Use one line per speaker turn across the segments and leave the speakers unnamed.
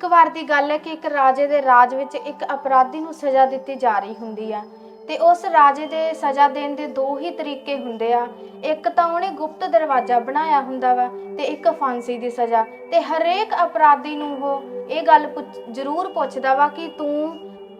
ਇੱਕ ਵਾਰ ਦੀ ਗੱਲ ਹੈ ਕਿ ਇੱਕ ਰਾਜੇ ਦੇ ਰਾਜ ਵਿੱਚ ਇੱਕ ਅਪਰਾਧੀ ਨੂੰ ਸਜ਼ਾ ਦਿੱਤੀ ਜਾ ਰਹੀ ਹੁੰਦੀ ਆ। ਤੇ ਉਸ ਰਾਜੇ ਦੇ ਸਜ਼ਾ ਦੇਣ ਦੇ ਦੋ ਹੀ ਤਰੀਕੇ ਹੁੰਦੇ ਆ। ਇੱਕ ਤਾਂ ਉਹਨੇ ਗੁਪਤ ਦਰਵਾਜ਼ਾ ਬਣਾਇਆ ਹੁੰਦਾ ਵਾ ਤੇ ਇੱਕ ਫਾਂਸੀ ਦੀ ਸਜ਼ਾ। ਤੇ ਹਰੇਕ ਅਪਰਾਧੀ ਨੂੰ ਉਹ ਇਹ ਗੱਲ ਪੁੱਛ- ਜ਼ਰੂਰ ਪੁੱਛਦਾ ਵਾ ਕਿ ਤੂੰ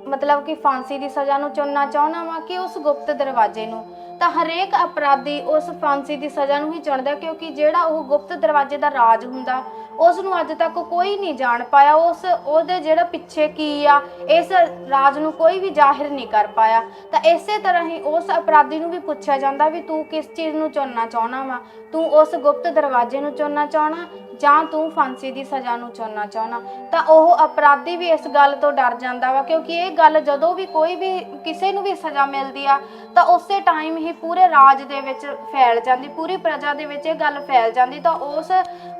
ਮਤਲਬ ਕਿ ਫਾਂਸੀ ਦੀ ਸਜ਼ਾ ਨੂੰ ਚੁਣਨਾ ਚਾਹੁੰਦਾ ਵਾ ਕਿ ਉਸ ਗੁਪਤ ਦਰਵਾਜ਼ੇ ਨੂੰ? ਤਾਂ ਹਰੇਕ ਅਪਰਾਧੀ ਉਸ ਫਾਂਸੀ ਦੀ ਸਜ਼ਾ ਨੂੰ ਹੀ ਚੁਣਦਾ ਕਿਉਂਕਿ ਜਿਹੜਾ ਉਹ ਗੁਪਤ ਦਰਵਾਜ਼ੇ ਦਾ ਰਾਜ ਹੁੰਦਾ ਉਸ ਨੂੰ ਅੱਜ ਤੱਕ ਕੋਈ ਨਹੀਂ ਜਾਣ ਪਾਇਆ। ਉਸ, ਉਹਦੇ ਜਿਹੜਾ ਪਿੱਛੇ ਕੀ ਆ, ਇਸ ਰਾਜ ਨੂੰ ਕੋਈ ਵੀ ਜ਼ਾਹਿਰ ਨਹੀਂ ਕਰ ਪਾਇਆ। ਤਾਂ ਇਸੇ ਤਰ੍ਹਾਂ ਹੀ ਉਸ ਅਪਰਾਧੀ ਨੂੰ ਵੀ ਪੁੱਛਿਆ ਜਾਂਦਾ ਵੀ ਤੂੰ ਕਿਸ ਚੀਜ਼ ਨੂੰ ਚੁਣਨਾ ਚਾਹਣਾ ਵਾ? ਤੂੰ ਉਸ ਗੁਪਤ ਦਰਵਾਜ਼ੇ ਨੂੰ ਚੁਣਨਾ ਚਾਹਣਾ ਜਾਂ ਤੂੰ ਫਾਂਸੀ ਦੀ ਸਜ਼ਾ ਨੂੰ ਚੁਣਨਾ ਚਾਹਣਾ ਤਾਂ ਉਹ ਅਪਰਾਧੀ ਵੀ ਇਸ ਗੱਲ ਤੋਂ ਡਰ ਜਾਂਦਾ ਵਾ, ਕਿਉਂਕਿ ਇਹ ਗੱਲ ਜਦੋਂ ਵੀ ਕੋਈ ਵੀ ਕਿਸੇ ਨੂੰ ਵੀ ਸਜ਼ਾ ਮਿਲਦੀ ਆ, ਤਾਂ ਉਸੇ ਟਾਈਮ ਹੀ ਪੂਰੇ ਰਾਜ ਦੇ ਵਿੱਚ ਫੈਲ ਜਾਂਦੀ, ਪੂਰੀ ਪ੍ਰਜਾ ਦੇ ਵਿੱਚ ਇਹ ਗੱਲ ਫੈਲ ਜਾਂਦੀ, ਤਾਂ ਉਸ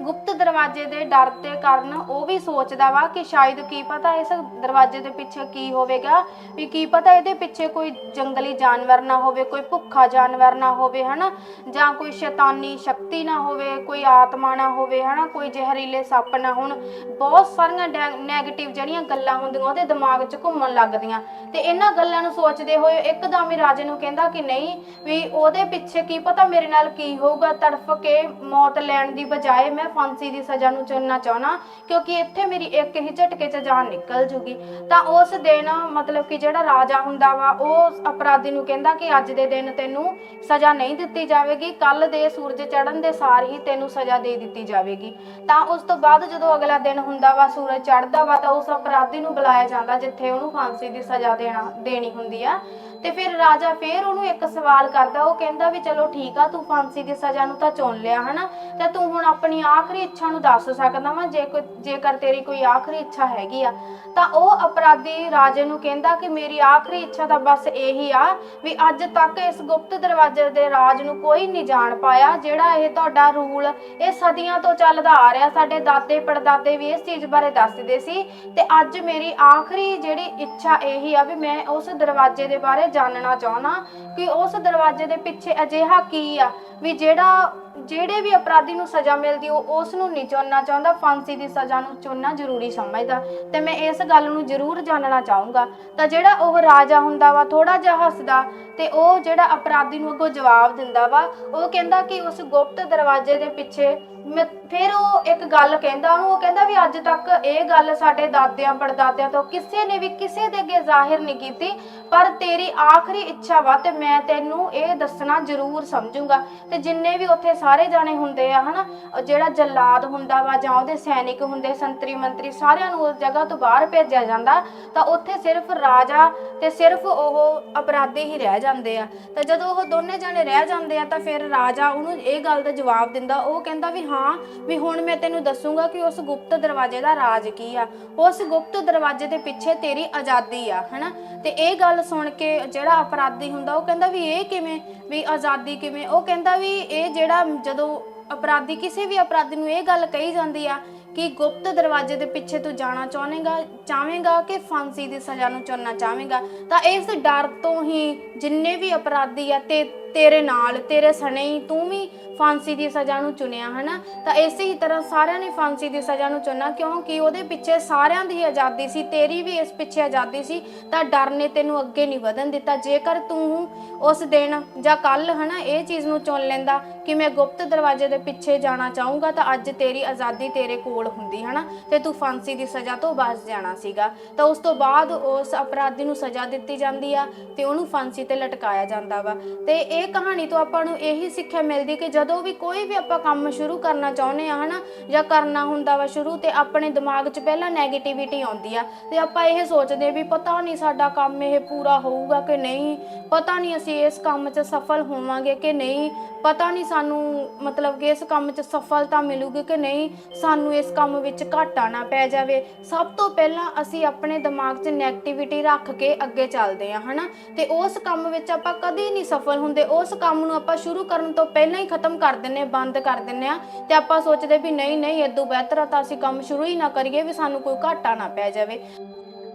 ਗੁਪਤ ਦਰਵਾਜ਼ੇ ਦੇ ਡਰ ਦੇ ਕਾਰਨ ਉਹ ਵੀ ਸੋਚਦਾ ਵਾ ਕਿ ਸ਼ਾਇਦ ਕੀ ਪਤਾ ਇਸ ਦਰਵਾਜ਼ੇ ਦੇ ਪਿੱਛੇ ਕੀ ਹੋਵੇਗਾ, ਵੀ ਕੀ ਪਤਾ ਇਹਦੇ ਪਿੱਛੇ ਕੋਈ ਜੰਗਲੀ ਜਾਨਵਰ ਨਾ ਹੋਵੇ, ਕੋਈ ਭੁੱਖਾ ਜਾਨਵਰ ਨਾ ਹੋਵੇ, ਹਨਾ? ਜਾਂ ਕੋਈ ਸ਼ੈਤਾਨੀ ਸ਼ਕਤੀ ਨਾ ਹੋਵੇ, ਕੋਈ ਆਤਮਾ ਨਾ ਹੋਵੇ, ਹਨਾ? ਕੋਈ ਜ਼ਹਿਰੀਲੇ ਸੱਪ ਨਾ ਹੋਣ। ਬਹੁਤ ਸਾਰੀਆਂ ਨੈਗੇਟਿਵ ਜਿਹੜੀਆਂ ਗੱਲਾਂ ਹੁੰਦੀਆਂ, ਉਹਦੇ ਦਿਮਾਗ 'ਚ ਘੁੰਮਣ ਲੱਗਦੀਆਂ। ਤੇ ਇਹਨਾਂ ਗੱਲਾਂ ਨੂੰ ਸੋਚਦੇ ਹੋਏ ਇੱਕਦਮ ਹੀ ਰਾਜੇ ਨੂੰ ਕਹਿੰਦਾ ਕਿ ਨਹੀਂ, ਵੀ ਉਹਦੇ ਪਿੱਛੇ ਕੀ ਪਤਾ ਮੇਰੇ ਨਾਲ ਕੀ ਹੋਊਗਾ, ਤੜਫ ਕੇ ਮੌਤ ਲੈਣ ਦੀ ਬਜਾਏ ਮੈਂ ਫਾਂਸੀ ਦੀ ਸਜ਼ਾ ਨੂੰ ਚੁਣਨਾ ਚਾਹਣਾ ਕਿਉਂਕਿ ਇੱਥੇ ਮੇਰੀ ਇੱਕ ਹੀ ਝਟਕੇ 'ਚ ਜਾਨ ਨਿਕਲ ਜੂਗੀ। ਤਾਂ ਉਸ ਦਿਨ ਮਤਲਬ ਕਿ ਜਿਹੜਾ ਰਾਜਾ ਹੁੰਦਾ ਵਾ, ਉਹ ਅਪਰਾਧੀ ਨੂੰ ਕਹਿੰਦਾ ਕਿ ਅੱਜ ਦੇ ਦਿਨ ਤੈਨੂੰ ਸਜ਼ਾ ਨਹੀਂ ਦਿੱਤੀ ਜਾਵੇਗੀ ਕੱਲ ਦੇ ਸੂਰਜ ਚੜ੍ਹਨ ਦੇ ਸਾਰ ਹੀ ਤੈਨੂੰ ਸਜ਼ਾ ਦੇ ਦਿੱਤੀ ਜਾਵੇਗੀ। ਤਾਂ ਉਸ ਤੋਂ ਬਾਅਦ ਜਦੋਂ ਅਗਲਾ ਦਿਨ ਹੁੰਦਾ ਵਾ, ਸੂਰਜ ਚੜ੍ਹਦਾ ਵਾ, ਤਾਂ ਉਸ ਅਪਰਾਧੀ ਨੂੰ ਬੁਲਾਇਆ ਜਾਂਦਾ, ਜਿੱਥੇ ਉਹਨੂੰ ਫਾਂਸੀ ਦੀ ਸਜ਼ਾ ਦੇਣਾ, ਦੇਣੀ ਹੁੰਦੀ ਆ। ਤੇ ਫਿਰ ਰਾਜਾ ਫੇਰ ਉਹਨੂੰ ਇੱਕ ਸਵਾਲ ਕਰਦਾ, ਉਹ ਕਹਿੰਦਾ ਵੀ ਚਲੋ ਠੀਕ ਆ, ਤੂੰ ਫਾਂਸੀ ਦੀ ਸਜ਼ਾ ਨੂੰ ਤਾਂ ਚੁਣ ਲਿਆ, ਹਨਾ? ਤੇ ਤੂੰ ਹੁਣ ਆਪਣੀ ਆਖਰੀ ਇੱਛਾ ਨੂੰ ਦੱਸ ਸਕਦਾ ਵਾ, ਜੇ ਕੋਈ, ਜੇਕਰ ਤੇਰੀ ਕੋਈ ਆਖਰੀ ਇੱਛਾ ਹੈਗੀ ਆ, ਤਾਂ ਉਹ ਅਪਰਾਧੀ ਰਾਜੇ ਨੂੰ ਕਹਿੰਦਾ ਕਿ ਮੇਰੀ ਆਖਰੀ ਇੱਛਾ ਤਾਂ ਬਸ ਇਹੀ ਆ ਵੀ ਅੱਜ ਤੱਕ ਇਸ ਗੁਪਤ ਦਰਵਾਜ਼ੇ ਦੇ ਰਾਜ ਨੂੰ ਕੋਈ ਨਹੀਂ ਜਾਣ ਪਾਇਆ, ਜਿਹੜਾ ਇਹ ਤੁਹਾਡਾ ਰੂਲ ਇਹ ਸਦੀਆਂ ਤੋਂ ਚੱਲਦਾ ਆ ਰਿਹਾ, ਸਾਡੇ ਦਾਦੇ ਪੜਦਾਦੇ ਵੀ ਇਸ ਚੀਜ਼ ਬਾਰੇ ਦੱਸਦੇ ਸੀ, ਤੇ ਅੱਜ ਮੇਰੀ ਆਖਰੀ ਜਿਹੜੀ ਇੱਛਾ ਇਹੀ ਆ ਵੀ ਮੈਂ ਉਸ ਦਰਵਾਜ਼ੇ ਦੇ ਬਾਰੇ ਜਾਣਨਾ ਚਾਹਣਾ ਕਿ ਉਸ ਦਰਵਾਜ਼ੇ ਦੇ ਪਿੱਛੇ ਅਜਿਹਾ ਕੀ ਆ? ਵੀ ਜਿਹੜਾ, ਜਿਹੜੇ ਵੀ ਅਪਰਾਧੀ ਨੂੰ ਸਜ਼ਾ ਮਿਲਦੀ, ਉਹ ਉਸ ਨੂੰ ਨਹੀਂ ਚੁਣਨਾ ਚਾਹੁੰਦਾ, ਫਾਂਸੀ ਦੀ ਸਜ਼ਾ ਨੂੰ ਚੁਣਨਾ ਜ਼ਰੂਰੀ ਸਮਝਦਾ। ਤੇ ਮੈਂ ਇਸ ਗੱਲ ਨੂੰ ਜ਼ਰੂਰ ਜਾਣਨਾ ਚਾਹੂੰਗਾ। ਤਾਂ ਜਿਹੜਾ ਉਹ ਰਾਜਾ ਹੁੰਦਾ ਵਾ ਥੋੜਾ ਜਿਹਾ ਹੱਸਦਾ, ਤੇ ਉਹ ਜਿਹੜਾ ਅਪਰਾਧੀ ਨੂੰ ਅੱਗੋਂ ਜਵਾਬ ਦਿੰਦਾ ਵਾ, ਉਹ ਕਹਿੰਦਾ ਕਿ ਉਸ ਗੁਪਤ ਦਰਵਾਜ਼ੇ ਦੇ ਪਿੱਛੇ ਮੈਂ- ਫਿਰ ਉਹ ਇੱਕ ਗੱਲ ਕਹਿੰਦਾ, ਉਹਨੂੰ ਉਹ ਕਹਿੰਦਾ ਵੀ ਅੱਜ ਤੱਕ ਇਹ ਗੱਲ ਸਾਡੇ ਦਾਦਿਆਂ, ਪੜਦਾਦਿਆਂ ਤੋਂ ਕਿਸੇ ਨੇ ਵੀ ਕਿਸੇ ਦੇ ਅੱਗੇ ਜ਼ਾਹਿਰ ਨਹੀਂ ਕੀਤੀ, ਪਰ ਤੇਰੀ ਆਖਰੀ ਇੱਛਾ ਵਾ ਤੇ ਮੈਂ ਤੈਨੂੰ ਇਹ ਦੱਸਣਾ ਜ਼ਰੂਰ ਸਮਝੂੰਗਾ। ਤੇ ਜਿੰਨੇ ਵੀ ਉੱਥੇ ਸਾਰੇ ਜਾਣੇ ਹੁੰਦੇ ਆ, ਹਨਾ, ਉਹ ਜਿਹੜਾ ਜੱਲਾਦ ਹੁੰਦਾ ਵਾ ਜਾਂ ਉਹਦੇ ਸੈਨਿਕ ਹੁੰਦੇ, ਸੰਤਰੀ ਮੰਤਰੀ ਸਾਰਿਆਂ ਨੂੰ ਉਸ ਜਗ੍ਹਾ ਤੋਂ ਬਾਹਰ ਭੇਜਿਆ ਜਾਂਦਾ, ਤਾਂ ਉੱਥੇ ਸਿਰਫ ਰਾਜਾ ਤੇ ਸਿਰਫ ਉਹ ਅਪਰਾਧੀ ਹੀ ਰਹਿ ਜਾਂਦੇ ਆ। ਤਾਂ ਜਦੋਂ ਉਹ ਦੋਨੇ ਜਾਣੇ ਰਹਿ ਜਾਂਦੇ ਆ, ਤਾਂ ਫਿਰ ਰਾਜਾ ਉਹਨੂੰ ਇਹ ਗੱਲ ਦਾ ਜਵਾਬ ਦਿੰਦਾ, ਉਹ ਕਹਿੰਦਾ ਵੀ ਹਾਂ, ਵੀ ਹੁਣ ਮੈਂ ਤੈਨੂੰ ਦੱਸੂਗਾ ਕਿ ਉਸ ਗੁਪਤ ਦਰਵਾਜ਼ੇ ਦਾ ਰਾਜ ਕੀ ਆ। ਉਸ ਗੁਪਤ ਦਰਵਾਜ਼ੇ ਦੇ ਪਿੱਛੇ ਤੇਰੀ ਆਜ਼ਾਦੀ ਆ, ਹਨਾ? ਤੇ ਇਹ ਗੱਲ ਸੁਣ ਕੇ ਜਿਹੜਾ ਅਪਰਾਧੀ ਹੁੰਦਾ, ਉਹ ਕਹਿੰਦਾ ਵੀ ਇਹ ਕਿਵੇਂ? ਵੀ ਆਜ਼ਾਦੀ ਕਿਵੇਂ? ਉਹ ਕਹਿੰਦਾ ਵੀ ਇਹ ਜਿਹੜਾ ਜਦੋਂ ਅਪਰਾਧੀ, ਕਿਸੇ ਵੀ ਅਪਰਾਧੀ ਨੂੰ ਇਹ ਗੱਲ ਕਹੀ ਜਾਂਦੀ ਆ ਕਿ ਗੁਪਤ ਦਰਵਾਜ਼ੇ ਦੇ ਪਿੱਛੇ ਤੂੰ ਜਾਣਾ ਚਾਹੇਗਾ ਚਾਹੇਗਾ ਕਿ ਫਾਂਸੀ ਦੀ ਸਜ਼ਾ ਨੂੰ ਚੁਣਨਾ ਚਾਹੇਗਾ ਤਾਂ ਇਸ ਡਰ ਤੋਂ ਹੀ ਜਿੰਨੇ ਵੀ ਅਪਰਾਧੀ ਆ, ਤੇ ਤੇਰੇ ਨਾਲ, ਤੇਰੇ ਸਣੇ ਹੀ ਤੂੰ ਵੀ ਫਾਂਸੀ ਦੀ ਸਜ਼ਾ ਨੂੰ ਚੁਣਿਆ, ਹਨਾ? ਤਾਂ ਇਸੇ ਹੀ ਤਰ੍ਹਾਂ ਸਾਰਿਆਂ ਨੇ ਫਾਂਸੀ ਦੀ ਸਜ਼ਾ ਨੂੰ ਚੁਣਨਾ, ਕਿਉਂਕਿ ਉਹਦੇ ਪਿੱਛੇ ਸਾਰਿਆਂ ਦੀ ਆਜ਼ਾਦੀ ਸੀ, ਤੇਰੀ ਵੀ ਇਸ ਪਿੱਛੇ ਆਜ਼ਾਦੀ ਸੀ, ਤਾਂ ਡਰ ਨੇ ਤੈਨੂੰ ਅੱਗੇ ਨਹੀਂ ਵਧਣ ਦਿੱਤਾ। ਜੇਕਰ ਤੂੰ ਉਸ ਦਿਨ ਜਾਂ ਕੱਲ ਹਨਾ, ਇਹ ਚੀਜ਼ ਨੂੰ ਚੁਣ ਲੈਂਦਾ ਕਿ ਮੈਂ ਗੁਪਤ ਦਰਵਾਜ਼ੇ ਦੇ ਪਿੱਛੇ ਜਾਣਾ ਚਾਹੂੰਗਾ, ਤਾਂ ਅੱਜ ਤੇਰੀ ਆਜ਼ਾਦੀ ਤੇਰੇ ਕੋਲ ਹੁੰਦੀ, ਹਨਾ? ਤੇ ਤੂੰ ਫਾਂਸੀ ਦੀ ਸਜ਼ਾ ਤੋਂ ਬਚ ਜਾਣਾ ਸੀਗਾ। ਤਾਂ ਉਸ ਤੋਂ ਬਾਅਦ ਉਸ ਅਪਰਾਧੀ ਨੂੰ ਸਜ਼ਾ ਦਿੱਤੀ ਜਾਂਦੀ ਆ ਤੇ ਉਹਨੂੰ ਫਾਂਸੀ ਤੇ ਲਟਕਾਇਆ ਜਾਂਦਾ ਵਾ। ਤੇ ਇਹ ਕਹਾਣੀ ਤੋਂ ਆਪਾਂ ਨੂੰ ਇਹੀ ਸਿੱਖਿਆ ਮਿਲਦੀ ਕਿ ਜਦੋਂ ਵੀ ਕੋਈ ਵੀ ਆਪਾਂ ਕੰਮ ਸ਼ੁਰੂ ਕਰਨਾ ਚਾਹੁੰਦੇ ਆ, ਹਨਾ, ਜਾਂ ਕਰਨਾ ਹੁੰਦਾ ਵਾ ਸ਼ੁਰੂ, ਤੇ ਆਪਣੇ ਦਿਮਾਗ 'ਚ ਪਹਿਲਾਂ 네ਗੇਟਿਵਿਟੀ ਆਉਂਦੀ ਆ, ਤੇ ਆਪਾਂ ਇਹ ਸੋਚਦੇ ਵੀ ਪਤਾ ਨਹੀਂ ਸਾਡਾ ਕੰਮ ਇਹ ਪੂਰਾ ਹੋਊਗਾ ਕਿ ਨਹੀਂ, ਪਤਾ ਨਹੀਂ ਅਸੀਂ ਇਸ ਕੰਮ 'ਚ ਸਫਲ ਹੋਵਾਂਗੇ ਕਿ ਨਹੀਂ, ਪਤਾ ਨਹੀਂ ਸਾਨੂੰ ਮਤਲਬ ਕਿ ਇਸ ਕੰਮ 'ਚ ਸਫਲਤਾ ਮਿਲੂਗੀ ਕਿ ਨਹੀਂ, ਸਾਨੂੰ ਇਸ ਕੰਮ ਵਿੱਚ ਘਾਟਾ ਨਾ ਪੈ ਜਾਵੇ। ਸਭ ਤੋਂ ਪਹਿਲਾਂ ਅਸੀਂ ਆਪਣੇ ਦਿਮਾਗ 'ਚ 네ਗੇਟਿਵਿਟੀ ਰੱਖ ਕੇ ਅੱਗੇ ਚੱਲਦੇ ਆ, ਹਨਾ, ਤੇ ਉਸ ਕੰਮ ਵਿੱਚ ਆਪਾਂ ਕਦੇ ਨਹੀਂ ਸਫਲ ਹੁੰਦੇ, ਉਸ ਕੰਮ ਨੂੰ ਆਪਾਂ ਸ਼ੁਰੂ ਕਰਨ ਤੋਂ ਪਹਿਲਾਂ ਹੀ ਖਤਮ ਖਤਮ ਕਰ ਦਿੰਨੇ ਬੰਦ ਕਰ ਦਿੰਨੇ ਆ ਤੇ ਆਪਾਂ ਸੋਚਦੇ ਵੀ ਨਹੀਂ ਨਹੀਂ ਇਦੋਂ ਬਿਹਤਰ ਆ ਤਾਂ ਅਸੀਂ ਕੰਮ ਸ਼ੁਰੂ ਹੀ ਨਾ ਕਰੀਏ ਵੀ ਸਾਨੂੰ ਕੋਈ ਘਾਟਾ ਨਾ ਪੈ ਜਾਵੇ।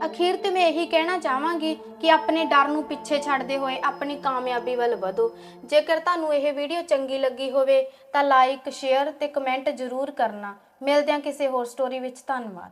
ਅਖੀਰ ਤੇ ਮੈਂ ਇਹੀ ਕਹਿਣਾ ਚਾਹਾਂਗੀ ਕਿ ਆਪਣੇ ਡਰ ਨੂੰ ਪਿੱਛੇ ਛੱਡਦੇ ਹੋਏ ਆਪਣੀ ਕਾਮਯਾਬੀ ਵੱਲ ਵਧੋ। ਜੇਕਰ ਤੁਹਾਨੂੰ ਇਹ ਵੀਡੀਓ ਚੰਗੀ ਲੱਗੀ ਹੋਵੇ ਤਾਂ ਲਾਈਕ ਸ਼ੇਅਰ ਤੇ ਕਮੈਂਟ ਜ਼ਰੂਰ ਕਰਨਾ। ਮਿਲਦੇ ਹਾਂ ਕਿਸੇ ਹੋਰ ਸਟੋਰੀ ਵਿੱਚ। ਧੰਨਵਾਦ।